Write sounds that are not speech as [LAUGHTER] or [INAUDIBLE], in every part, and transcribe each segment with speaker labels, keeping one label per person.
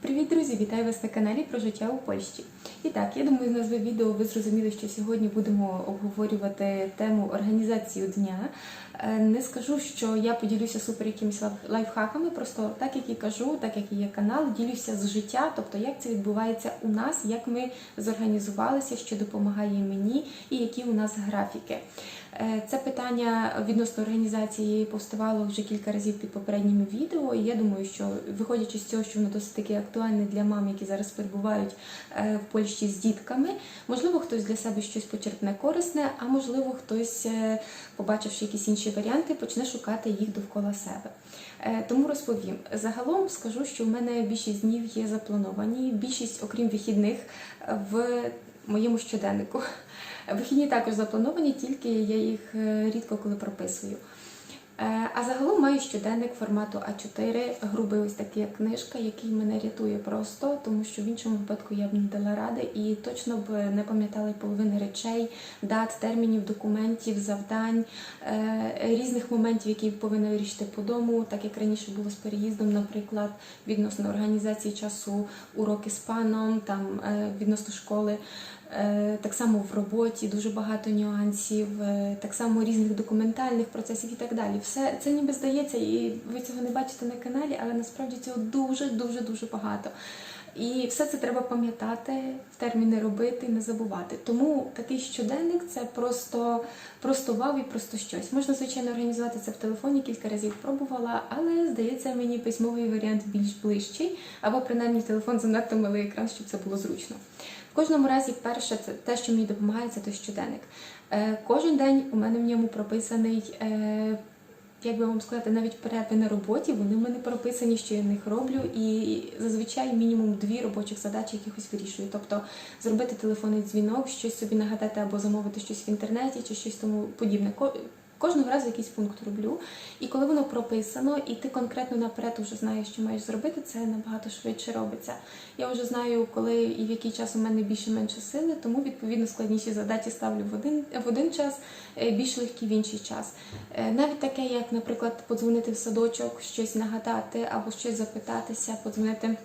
Speaker 1: Привіт, друзі! Вітаю вас на каналі про життя у Польщі. І так, я думаю, з назви відео ви зрозуміли, що сьогодні будемо обговорювати тему організацію дня. Е, Не скажу, що я поділюся супер якимись лайфхаками, просто так як і кажу, так як і є канал, ділюся з життя, тобто як це відбувається у нас, як ми зорганізувалися, що допомагає мені і які у нас графіки. Е, Це питання відносно організації повставало вже кілька разів під попередніми відео. І я думаю, що виходячи з цього, що воно досить таки актуальне для мам, які зараз перебувають е, в Польщі з дітками, можливо, хтось для себе щось почерпне корисне, а можливо, хтось, е, побачивши якісь інші варіанти, почне шукати їх довкола себе. Тому розповім. Загалом скажу, що в мене більшість днів є заплановані, більшість, окрім вихідних, в моєму щоденнику. Вихідні також заплановані, тільки я їх е, рідко коли прописую. Е, А загалом маю щоденник формату А4, грубий ось такий як книжка, який мене рятує просто, тому що в іншому випадку я б не дала ради і точно б не пам'ятала половини речей, дат, термінів, документів, завдань, е, різних моментів, які повинна вирішити по дому, так як раніше було з переїздом, наприклад, відносно організації часу, уроки з паном, там відносно школи. Е, Так само в роботі дуже багато нюансів, е, так само різних документальних процесів і так далі. Все це ніби здається, і ви цього не бачите на каналі, але насправді цього дуже дуже дуже багато. І все це треба пам'ятати, в терміни робити не забувати. Тому такий щоденник це просто, просто вау і просто щось. Можна, звичайно, організувати це в телефоні, кілька разів пробувала, але здається, мені письмовий варіант більш ближчий, або принаймні телефон занадто малий екран, щоб це було зручно. Кожному разі, перше, це те, що мені допомагає, це той щоденник. Е, Кожен день у мене в ньому прописаний. е, Як би вам сказати, навіть перерви на роботі, вони в мене прописані, що я них роблю, і зазвичай мінімум дві робочих задачі якихось вирішую. Тобто зробити телефонний дзвінок, щось собі нагадати або замовити щось в інтернеті чи щось тому подібне. Ко- Кожного разу якийсь пункт роблю. І коли воно прописано, і ти конкретно наперед вже знаєш, що маєш зробити, це набагато швидше робиться. Я вже знаю, коли і в який час у мене більше-менше сили, тому відповідно складніші задачі ставлю в один, в один час, е, більш легкі в інший час. Е, Навіть таке, як, наприклад, подзвонити в садочок, щось нагадати або щось запитатися, подзвонити.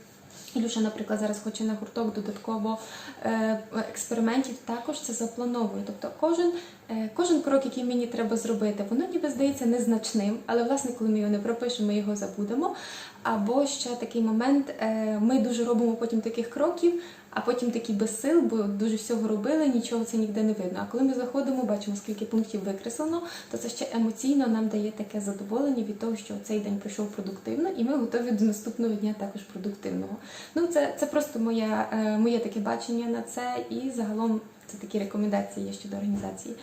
Speaker 1: Ілюша, наприклад, зараз хоче на гурток додатково е, експериментів, також це заплановую. Тобто кожен, е, кожен крок, який мені треба зробити, воно ніби здається незначним, але власне, коли ми його не пропишемо, ми його забудемо. Або ще такий момент, е, ми дуже робимо потім таких кроків, а потім такі без сил, бо дуже всього робили, нічого це ніде не видно. А коли ми заходимо, бачимо, скільки пунктів викреслено, то це ще емоційно нам дає таке задоволення від того, що цей день пройшов продуктивно, і ми готові до наступного дня також продуктивного. Ну, це, це просто моє, е, моє таке бачення на це, і загалом це такі рекомендації є щодо організації.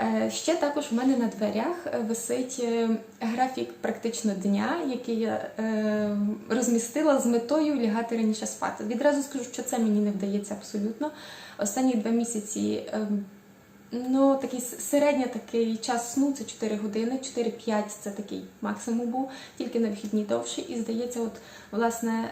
Speaker 1: Е, Ще також в мене на дверях е, висить е, графік практично дня, який я розмістила з метою лягати раніше спати. Відразу скажу, що це мені не вдається абсолютно. Останні два місяці. Ну, такий середній такий час сну це 4 години, 4-5 це такий максимум був, тільки на вихідні довше. І здається, от власне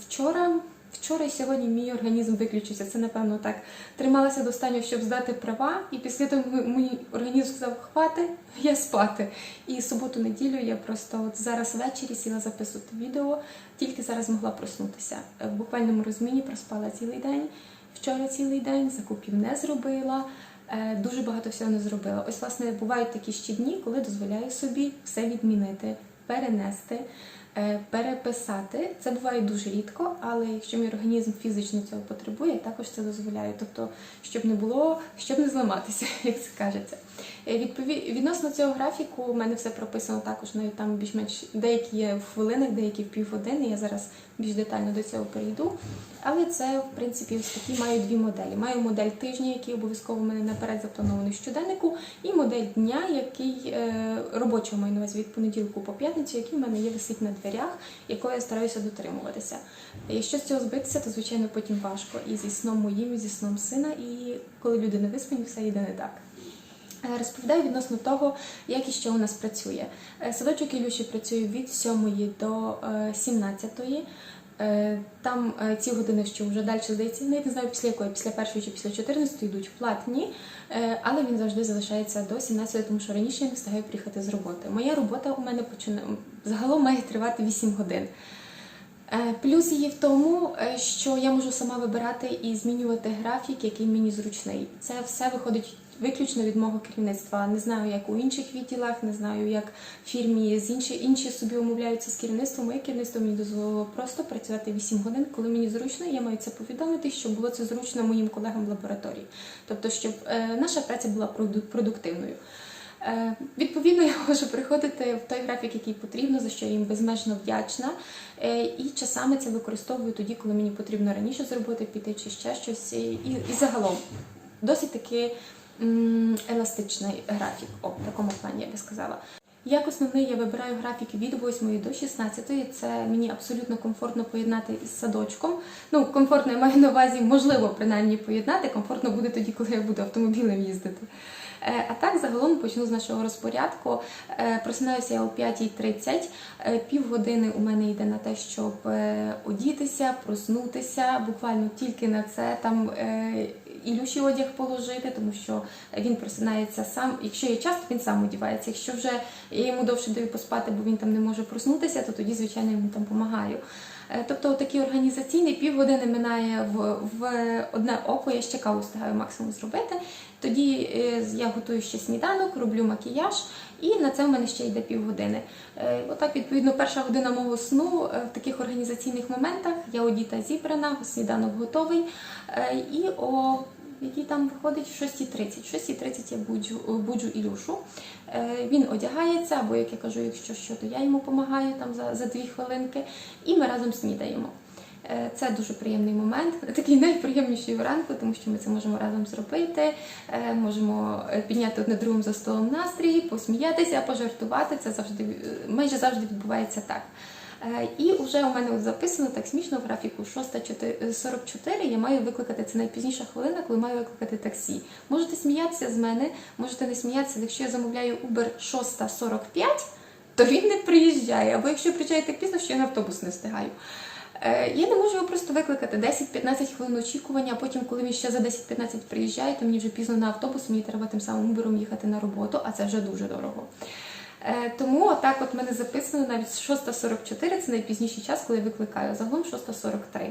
Speaker 1: вчора, вчора і сьогодні мій організм виключився. Це напевно так трималася до останнього, щоб здати права. І після того мій організм сказав, хвати, я спати. І суботу-неділю я просто от зараз ввечері сіла записувати відео, тільки зараз змогла проснутися. Е, В буквальному розміні проспала цілий день. Вчора цілий день закупів не зробила. Е, Дуже багато всього не зробила. Ось, власне, бувають такі ще дні, коли дозволяю собі все відмінити, перенести, переписати. Це буває дуже рідко, але якщо мій організм фізично цього потребує, я також це дозволяю. Тобто, щоб не було, щоб не зламатися, [LAUGHS] як це кажеться. Е, Відносно цього графіку, у мене все прописано також, навіть там більш-менш деякі є в хвилинах, деякі в півгодини. Я зараз більш детально до цього перейду. Але це, в принципі, ось такі маю дві моделі. Маю модель тижня, який обов'язково в мене наперед запланований в щоденнику, і модель дня, який е, робочого маю на увазі від понеділку по п'ятницю, який в мене є висить на дверях, якої я стараюся дотримуватися. Якщо з цього збитися, то звичайно потім важко і зі сном моїм, і зі сном сина, і коли люди не виспані, все йде не так. Е, Розповідаю відносно того, як і що у нас працює. Е, Садочок Ілюші працює від 7 до 17. Е, Там е, ці години, що вже далі здається, не знаю після якої, після першої чи після 14 йдуть платні, е, але він завжди залишається до 17, тому що раніше я не встигаю приїхати з роботи. Моя робота у мене починає загалом має тривати 8 годин. Е, Плюс її в тому, е, що я можу сама вибирати і змінювати графік, який мені зручний. Це все виходить виключно від мого керівництва. Не знаю, як у інших відділах, не знаю, як фірмі з інші, інші собі умовляються з керівництвом. Моє керівництво мені дозволило просто працювати 8 годин, коли мені зручно, я маю це повідомити, щоб було це зручно моїм колегам в лабораторії. Тобто, щоб е, наша праця була продуктивною. Е, Відповідно, я можу приходити в той графік, який потрібно, за що я їм безмежно вдячна. Е, І часами це використовую тоді, коли мені потрібно раніше зробити, піти чи ще щось. І, і, загалом досить таки еластичний графік, о, в такому плані я би сказала. Як основний я вибираю графік від 8 до 16. Це мені абсолютно комфортно поєднати із садочком. Ну, комфортно я маю на увазі, можливо, принаймні поєднати. Комфортно буде тоді, коли я буду автомобілем їздити. Е, А так, загалом почну з нашого розпорядку. Е, Просинаюся я о 5.30. Е, Півгодини у мене йде на те, щоб одітися, проснутися. Буквально тільки на це там Ілюші одяг положити, тому що він просинається сам. Якщо є час, то він сам одівається. Якщо вже я йому довше даю поспати, бо він там не може проснутися, то тоді, звичайно, йому там допомагаю. Е, Тобто такий організаційний півгодини минає в, в одне око, я ще каву встигаю максимум зробити. Тоді е, я готую ще сніданок, роблю макіяж, і на це в мене ще йде півгодини. Е, Отак, відповідно, перша година мого сну в таких організаційних моментах я одіта зібрана, сніданок готовий. І о який там виходить в 6.30. В 6.30 я буджу, буджу Ілюшу. Е, Він одягається, або як я кажу, якщо що, то я йому допомагаю там за, за дві хвилинки, і ми разом снідаємо. Е, Це дуже приємний момент, [LAUGHS] такий найприємніший вранку, тому що ми це можемо разом зробити. е, Можемо підняти одне другому за столом настрій, посміятися, пожартувати. Це завжди майже завжди відбувається так. Е, І вже у мене записано так смішно в графіку 6.44 я маю викликати це найпізніша хвилина, коли маю викликати таксі. Можете сміятися з мене, можете не сміятися. Якщо я замовляю Uber 6.45, то він не приїжджає. Або якщо приїжджає так пізно, що я на автобус не встигаю. Е, Я не можу його просто викликати 10-15 хвилин очікування, а потім, коли він ще за 10-15 приїжджає, то мені вже пізно на автобус, мені треба тим самим Uber їхати на роботу, а це вже дуже дорого. Е, Тому отак от мене записано навіть 6.44 це найпізніший час, коли я викликаю, загалом 6.43.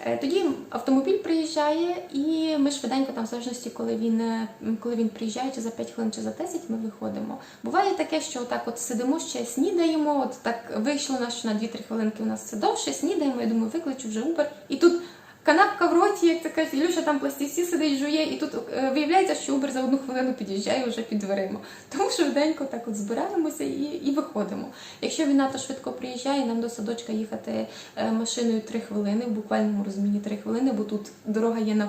Speaker 1: Е, Тоді автомобіль приїжджає, і ми швиденько, там, в залежності, коли він, е, коли він приїжджає, чи за 5 хвилин, чи за 10, ми виходимо. Буває таке, що отак от сидимо ще снідаємо, от так вийшло нас, що на 2-3 хвилинки у нас це довше, снідаємо, я думаю, викличу вже Uber, і тут канапка в роті, як кажуть, Ілюша там пластівці сидить, жує, і тут е, виявляється, що Uber за одну хвилину під'їжджає вже під дверима. [LAUGHS] Тому швиденько так от збираємося і, і виходимо. Якщо він надто швидко приїжджає, нам до садочка їхати е, машиною 3 хвилини, в буквальному розумінні 3 хвилини, бо тут дорога є нав,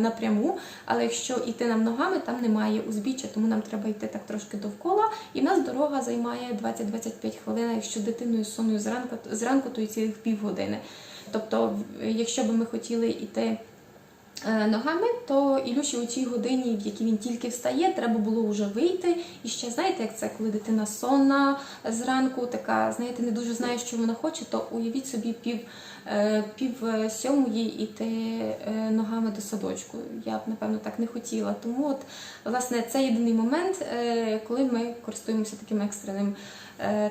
Speaker 1: напряму. Але якщо йти нам ногами, там немає узбіччя, тому нам треба йти так трошки довкола. І в нас дорога займає 20-25 хвилин. Якщо дитиною з сонною зранку, зранку, то і цілих півгодини. Тобто, якщо би ми хотіли йти е, ногами, то Ілюші у тій годині, в якій він тільки встає, треба було вже вийти. І ще знаєте, як це, коли дитина сонна зранку, така, знаєте, не дуже знає, що вона хоче, то уявіть собі пів, е, пів е, сьомої йти ногами до садочку. Я б, напевно, так не хотіла. Тому, от, власне, це єдиний момент, коли ми користуємося таким екстреним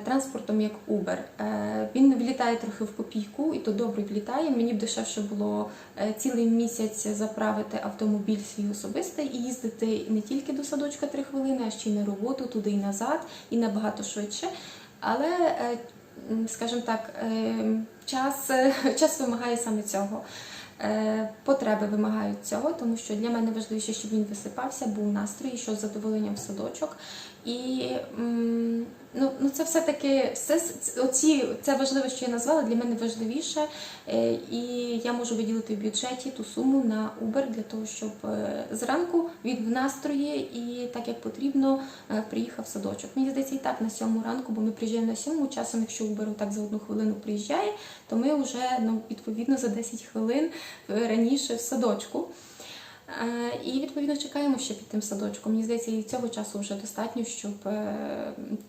Speaker 1: транспортом, як Uber. Е, Він влітає трохи в копійку, і то добре влітає. Мені б дешевше було е, цілий місяць заправити автомобіль свій особистий і їздити не тільки до садочка 3 хвилини, а ще й на роботу, туди і назад, і набагато швидше. Але, е, скажімо так, е, час, [LAUGHS] час вимагає саме цього. Е, Потреби вимагають цього, тому що для мене важливіше, щоб він висипався, був настрій, йшов з задоволенням в садочок. І ну, ну це все-таки все, оці, це важливе, що я назвала, для мене важливіше. Е, І я можу виділити в бюджеті ту суму на Uber для того, щоб е, зранку він в настрої і так як потрібно е, приїхав в садочок. Мені здається, і так на сьому ранку, бо ми приїжджаємо на сьому часом, якщо Uber так за одну хвилину приїжджає, то ми вже ну, відповідно за 10 хвилин раніше в садочку. Е, І відповідно чекаємо ще під тим садочком. Мені здається, і цього часу вже достатньо, щоб е,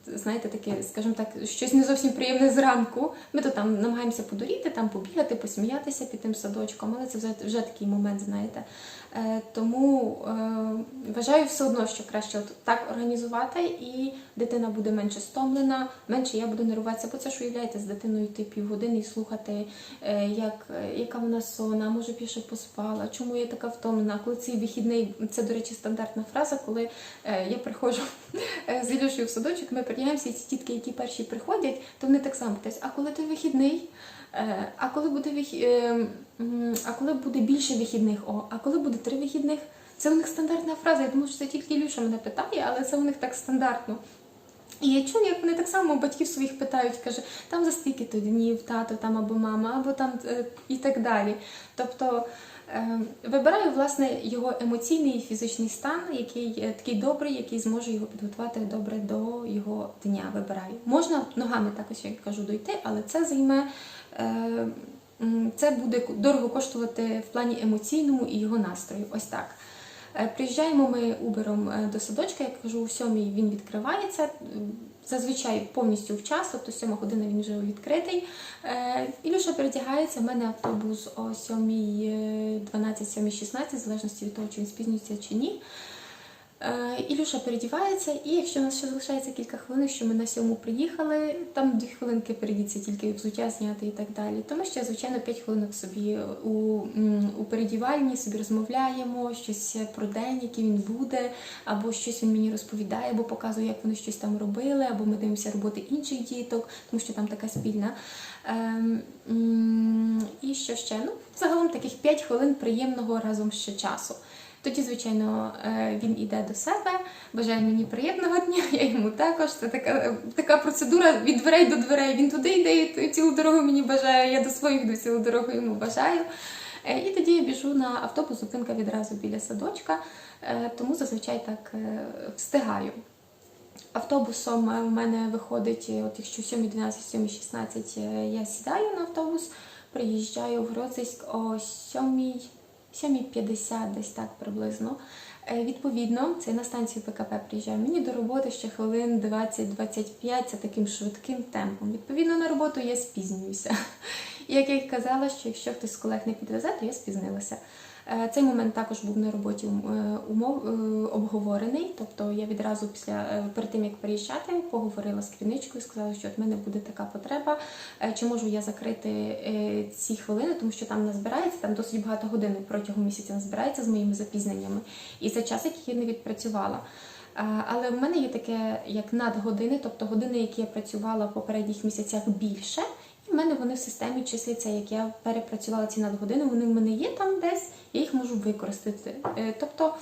Speaker 1: знаєте, таке, скажімо так, щось не зовсім приємне зранку. Ми то там намагаємося подуріти, там побігати, посміятися під тим садочком, але це вже, вже такий момент, знаєте. Е, Тому е, вважаю все одно, що краще так організувати, і дитина буде менше стомлена, менше я буду нервуватися, бо це ж уявляєте, з дитиною йти півгодини і слухати, е, як, яка вона сона, може більше поспала, чому я така втомлена. Коли цей вихідний, це, до речі, стандартна фраза, коли я приходжу [LAUGHS] з Ілюшею в садочок, ми прийняємося, і ці тітки, які перші приходять, то вони так само питають, а коли той вихідний? А коли буде вих... е, а коли буде більше вихідних? О, а коли буде три вихідних? Це у них стандартна фраза. Я думаю, що це тільки Ілюша мене питає, але це у них так стандартно. І я чую, як вони так само батьків своїх питають, каже, там за стільки то днів, тато там або мама, або там е, і так далі. Тобто е, вибираю власне його емоційний і фізичний стан, який е, такий добрий, який зможе його підготувати добре до його дня. Вибираю. Можна ногами також, як кажу, дойти, але це займе. Це буде дорого коштувати в плані емоційному і його настрою. Ось так. Е, Приїжджаємо ми Убером е, до садочка, як кажу, о сьомій він відкривається. Зазвичай повністю в час, тобто сьома година він вже відкритий. Е, Ілюша передягається, в мене автобус о 7.12, 7.16, в залежності від того, чи він спізнюється чи ні. Е, Ілюша передівається, і якщо у нас ще залишається кілька хвилин, що ми на сьому приїхали, там дві хвилинки передіться тільки взуття зняти і так далі. То ми ще, звичайно, 5 хвилинок собі у, у передівальні собі розмовляємо, щось про день, який він буде, або щось він мені розповідає, або показує, як вони щось там робили, або ми дивимося роботи інших діток, тому що там така спільна. Ем, м, і що ще? Ну, загалом таких 5 хвилин приємного разом ще часу. Тоді, звичайно, е, він іде до себе, бажає мені приємного дня, [LAUGHS] я йому також. Це така, така процедура від дверей до дверей. Він туди йде, і цілу дорогу мені бажає, я до своїх йду цілу дорогу йому бажаю. Е, І тоді я біжу на автобус, зупинка відразу біля садочка, е, тому зазвичай так встигаю. Автобусом в мене виходить, от якщо 7.12, 7.16 е, я сідаю на автобус, приїжджаю в Гроцьськ о 7, 7.50, десь так приблизно. Е, Відповідно, це на станцію ПКП приїжджаю. Мені до роботи ще хвилин 20-25, це таким швидким темпом. Відповідно, на роботу я спізнююся. І як я й казала, що якщо хтось з колег не підвезе, то я спізнилася. Е, Цей момент також був на роботі е, умов е, обговорений. Тобто я відразу після перед тим як переїжджати, поговорила з керівничкою, сказала, що от мене буде така потреба. Чи можу я закрити ці хвилини, тому що там назбирається там досить багато годин протягом місяця назбирається з моїми запізненнями. І це час, який я не відпрацювала. Але в мене є таке як надгодини, тобто години, які я працювала в попередніх місяцях більше. В мене вони в системі числяться, як я перепрацювала ці надгодини, вони в мене є там десь, я їх можу використати. Е, Тобто,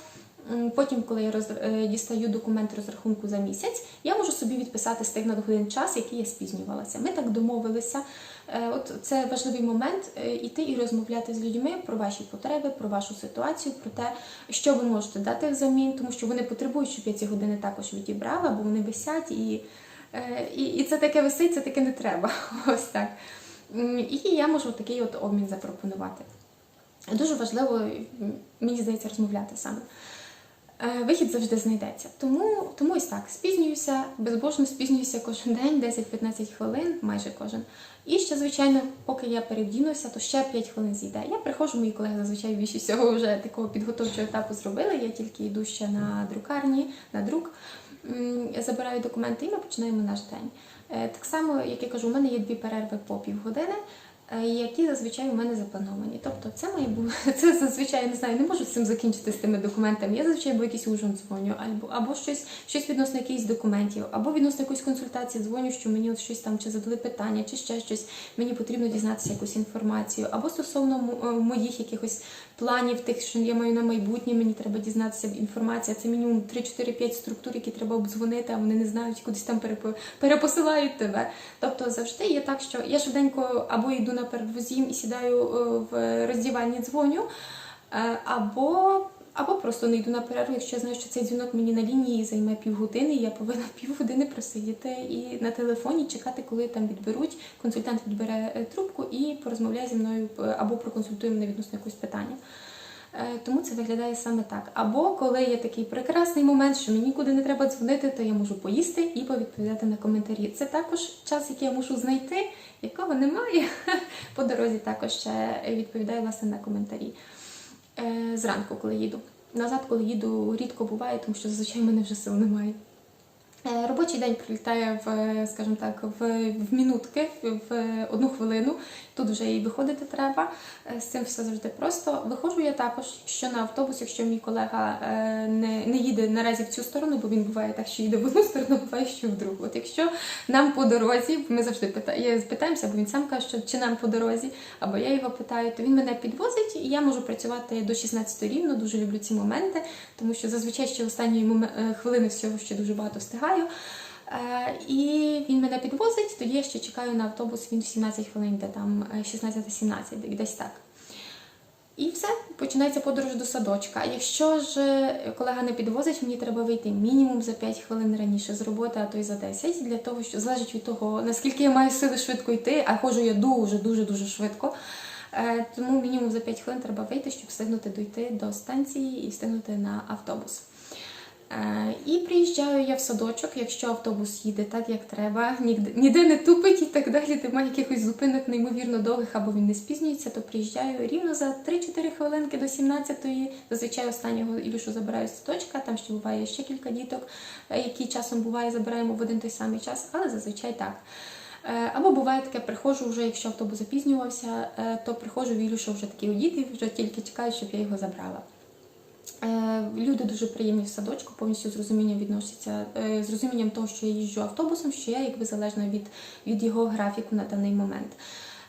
Speaker 1: потім, коли я роз... е, дістаю документ розрахунку за місяць, я можу собі відписати з тих надгодин час, який я спізнювалася. Ми так домовилися. Е, От це важливий момент іти і розмовляти з людьми про ваші потреби, про вашу ситуацію, про те, що ви можете дати взамін, тому що вони потребують, щоб я ці години також відібрала, бо вони висять і. Е, І, і це таке висить, це таке не треба. [LAUGHS] Ось так. І я можу такий от обмін запропонувати. Дуже важливо, мені здається, розмовляти саме. Е, Вихід завжди знайдеться. Тому, тому ось так, спізнююся, безбожно спізнююся кожен день, 10-15 хвилин, майже кожен. І ще, звичайно, поки я перевдінуся, то ще 5 хвилин зійде. Я приходжу, мої колеги зазвичай більшість всього вже такого підготовчого етапу зробили. Я тільки йду ще на друкарні, на друк. Забираю документи і ми починаємо наш день. Е, Так само, як я кажу, у мене є дві перерви по півгодини, які зазвичай у мене заплановані. Тобто це має бути, [LAUGHS] це зазвичай я не знаю, не можу з цим закінчити з тими документами. Я зазвичай або якийсь ужин дзвоню, або, або щось, щось відносно якихось документів, або відносно якоїсь консультації дзвоню, що мені от щось там чи задали питання, чи ще щось. Мені потрібно дізнатися якусь інформацію, або стосовно е, моїх якихось планів, тих, що я маю на майбутнє, мені треба дізнатися інформація. Це мінімум 3-4-5 структур, які треба обдзвонити, а вони не знають, кудись там перепосилають тебе. Тобто завжди є так, що я швиденько або йду на передвозім і сідаю е, в роздівальні, дзвоню, е, або. Або просто не йду на перерву, якщо я знаю, що цей дзвінок мені на лінії займе півгодини, я повинна [LAUGHS] півгодини просидіти і на телефоні чекати, коли там відберуть. Консультант відбере е, трубку і порозмовляє зі мною або проконсультує мене відносно якогось питання. Е, Тому це виглядає саме так. Або коли є такий прекрасний момент, що мені нікуди не треба дзвонити, то я можу поїсти і повідповідати на коментарі. Це також час, який я мушу знайти, якого немає. [LAUGHS] По дорозі також ще відповідаю власне на коментарі. Е, Зранку, коли їду. Назад, коли їду, рідко буває, тому що зазвичай в мене вже сил немає. Е, Робочий день прилітає в, е, скажімо так, в, в мінутки, в одну хвилину. Тут вже і виходити треба. Е, З цим все завжди просто. Виходжу я також, якщо на автобус, якщо мій колега не, не їде наразі в цю сторону, бо він буває так, що їде в одну сторону, [LAUGHS] буває, що в другу. От якщо нам по дорозі, ми завжди питаємо, питаємося, бо він сам каже, що чи нам по дорозі, або я його питаю, то він мене підвозить, і я можу працювати до 16 рівно. Дуже люблю ці моменти, тому що зазвичай ще останньої хвилини всього ще дуже багато встигаю. Е, І він мене підвозить, тоді я ще чекаю на автобус, він в 17 хвилин, де там е, 16-17, десь так. І все, починається подорож до садочка. Якщо ж е, колега не підвозить, мені треба вийти мінімум за 5 хвилин раніше з роботи, а то й за 10, для того, що залежить від того, наскільки я маю сили швидко йти, а ходжу я дуже, дуже, дуже швидко. Е, Тому мінімум за 5 хвилин треба вийти, щоб встигнути дойти до станції і встигнути на автобус. Е, І приїжджаю я в садочок, якщо автобус їде так, як треба, ніде, ніде не тупить і так далі, немає якихось зупинок неймовірно довгих, або він не спізнюється, то приїжджаю рівно за 3-4 хвилинки до 17-ї. Зазвичай останнього Ілюшу забираю з садочка, там ще буває ще кілька діток, е, які часом буває, забираємо в один той самий час, але зазвичай так. Е, Або буває таке, приходжу вже, якщо автобус запізнювався, то приходжу в Ілюша вже такий одітий, вже тільки чекаю, щоб я його забрала. Е, Люди дуже приємні в садочку, повністю з розумінням відносяться, е, з розумінням того, що я їжджу автобусом, що я якби залежна від, від його графіку на даний момент.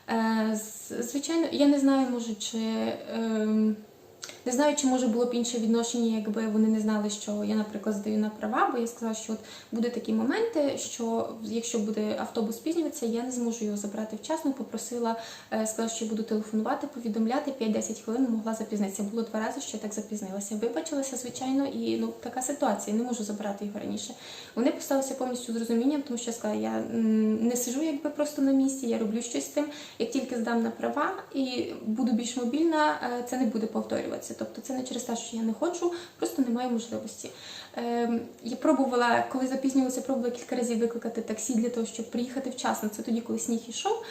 Speaker 1: Е, Звичайно, я не знаю, може, чи ем, не знаю, чи може було б інше відношення, якби вони не знали, що я, наприклад, здаю на права, бо я сказала, що от буде такі моменти, що якщо буде автобус спізнюватися, я не зможу його забрати вчасно. Попросила, е, сказала, що буду телефонувати, повідомляти 5-10 хвилин, могла запізнитися. Було два рази, що я так запізнилася. Вибачилася, звичайно, і ну така ситуація, не можу забирати його раніше. Вони поставилися повністю з розумінням, тому що я сказала, я не сижу якби просто на місці, я роблю щось з тим. Як тільки здам на права і буду більш мобільна, е, це не буде повторюватися. Тобто це не через те, що я не хочу, просто немає можливості. Ем, Я пробувала, коли запізнювалася, пробувала кілька разів викликати таксі для того, щоб приїхати вчасно. Це тоді, коли сніг ішов.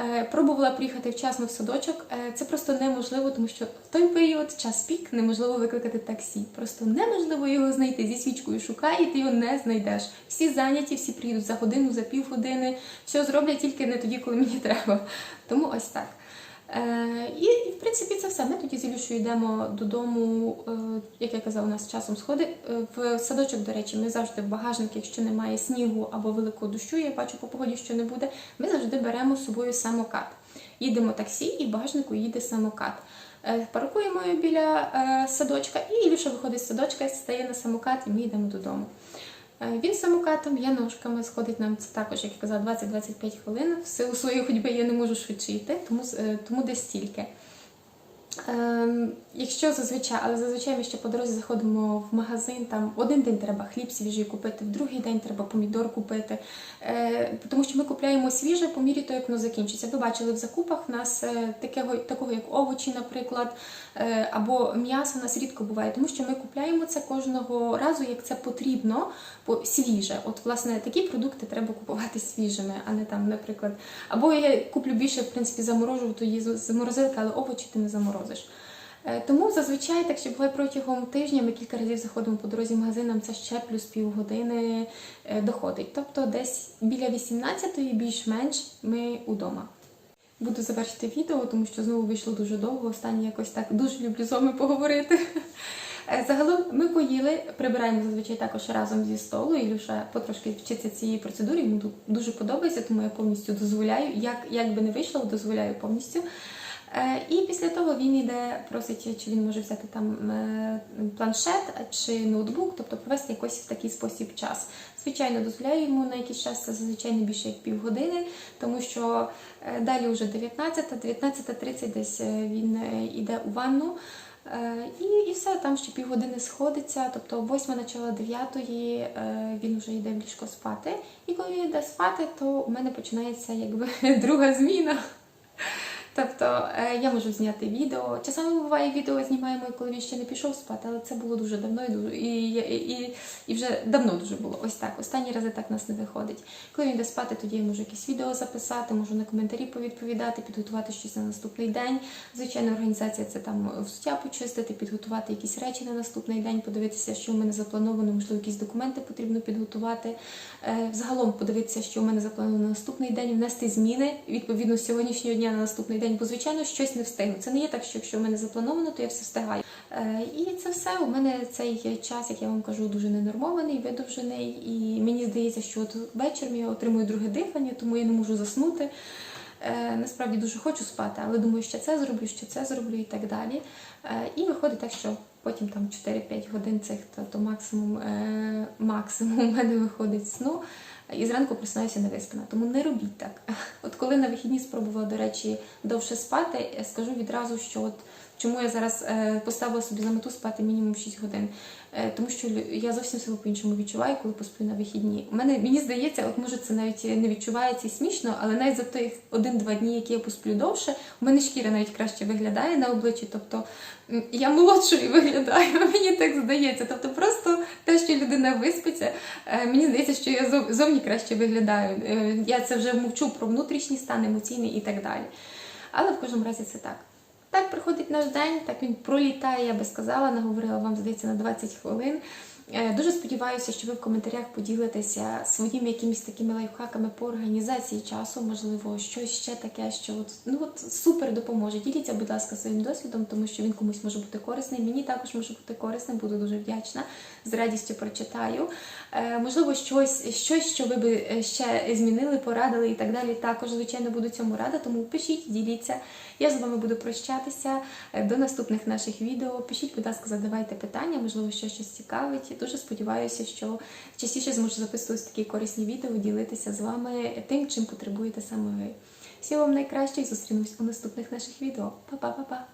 Speaker 1: Е, Пробувала приїхати вчасно в садочок. Е, Це просто неможливо, тому що в той період, час пік, неможливо викликати таксі. Просто неможливо його знайти. Зі свічкою шукай, і ти його не знайдеш. Всі зайняті, всі приїдуть за годину, за півгодини. Все зроблять тільки не тоді, коли мені треба. Тому ось так. Е, і, в принципі, це все. Ми тоді з Ілюшою йдемо додому, е, як я казала, у нас часом сходи. Е, в садочок, до речі, ми завжди в багажник, якщо немає снігу або великого дощу, я бачу по погоді, що не буде, ми завжди беремо з собою самокат. Їдемо таксі, і в багажнику їде самокат. Паркуємо біля садочка, і Ілюша виходить з садочка, стає на самокат, і ми йдемо додому. Е, Він самокатом, я ножками сходить нам це також, як я казала, 20-25 хвилин. В силу своєї ходьби я не можу швидше йти, тому, е, тому десь стільки. Ем, якщо зазвичай, але зазвичай ми ще по дорозі заходимо в магазин, там один день треба хліб свіжий купити, в другий день треба помідор купити. Е, тому що ми купляємо свіже по мірі того, як воно закінчиться. Ви бачили в закупах в нас е, такого, такого як овочі, наприклад, е, або м'ясо у нас рідко буває, тому що ми купляємо це кожного разу, як це потрібно, по свіже. От, власне, такі продукти треба купувати свіжими, а не там, наприклад. Або я куплю більше, в принципі, заморожу, то її з морозилки, але овочі ти не заморозиш. Е, Тому зазвичай, так що буває протягом тижня, ми кілька разів заходимо по дорозі магазинам, це ще плюс півгодини е, доходить. Тобто десь біля 18-ї більш-менш ми удома. Буду завершити відео, тому що знову вийшло дуже довго. Останнє якось так дуже люблю з вами поговорити. Е, Загалом ми поїли, прибираємо зазвичай також разом зі столу. Ілюша потрошки вчиться цієї процедурі, йому дуже подобається, тому я повністю дозволяю. Як, як би не вийшло, дозволяю повністю. Е, І після того він йде, просить, чи він може взяти там е, планшет чи ноутбук, тобто провести якось в такий спосіб час. Звичайно, дозволяю йому на якийсь час, зазвичай не більше як півгодини, тому що е, далі вже 19, 19.30 десь він йде у ванну. І, і все, там ще півгодини сходиться, тобто 8 начало 9 е, він вже йде в ліжко спати. І коли він йде спати, то у мене починається якби [LAUGHS] друга зміна. Тобто е, я можу зняти відео. Часами буває відео знімаємо, коли він ще не пішов спати, але це було дуже давно і дуже і, і, і, вже давно дуже було. Ось так. Останні рази так нас не виходить. Коли він йде спати, тоді я можу якісь відео записати, можу на коментарі повідповідати, підготувати щось на наступний день. Звичайно, організація це там взуття почистити, підготувати якісь речі на наступний день, подивитися, що в мене заплановано, можливо, якісь документи потрібно підготувати. Е, Взагалом подивитися, що в мене заплановано на наступний день, внести зміни відповідно з сьогоднішнього дня на наступний день, бо звичайно щось не встигну. Це не є так, що якщо в мене заплановано, то я все встигаю. Е, І це все. У мене цей час, як я вам кажу, дуже ненормований, видовжений. І мені здається, що от вечором я отримую друге дихання, тому я не можу заснути. Е, Насправді дуже хочу спати, але думаю, що це зроблю, що це зроблю і так далі. Е, І виходить так, що потім там 4-5 годин цих, тобто максимум, е, максимум у мене виходить сну. І зранку просинаюся невиспана. Тому не робіть так. [LAUGHS] От коли на вихідні спробувала, до речі, довше спати, скажу відразу, що от чому я зараз е, поставила собі за мету спати мінімум 6 годин. Е, тому що я зовсім себе по-іншому відчуваю, коли посплю на вихідні. У мене мені здається, от може це навіть не відчувається смішно, але навіть за тих один-два дні, які я посплю довше, у мене шкіра навіть краще виглядає на обличчі. Тобто я молодшою виглядаю, [LAUGHS] мені так здається. Тобто, просто те, що людина виспиться, е, мені здається, що я зовні краще виглядаю. Е, Я це вже мовчу про внутрішній стан, емоційний і так далі. Але в кожному разі це так. Так приходить наш день, так він пролітає, я би сказала, наговорила вам, здається, на 20 хвилин. Е, Дуже сподіваюся, що ви в коментарях поділитеся своїми якимись такими лайфхаками по організації часу, можливо, щось ще таке, що от, ну от супер допоможе. Діліться, будь ласка, своїм досвідом, тому що він комусь може бути корисний. Мені також може бути корисним, буду дуже вдячна. З радістю прочитаю. Е, можливо, щось, щось, що ви би е, ще змінили, порадили і так далі. Також, звичайно, буду цьому рада, тому пишіть, діліться. Я з вами буду прощатися до наступних наших відео. Пишіть, будь ласка, задавайте питання, можливо, що щось цікавить. Дуже сподіваюся, що частіше зможу записувати такі корисні відео, ділитися з вами тим, чим потребуєте саме ви. Всього вам найкраще і зустрінемось у наступних наших відео. Па-па-па-па!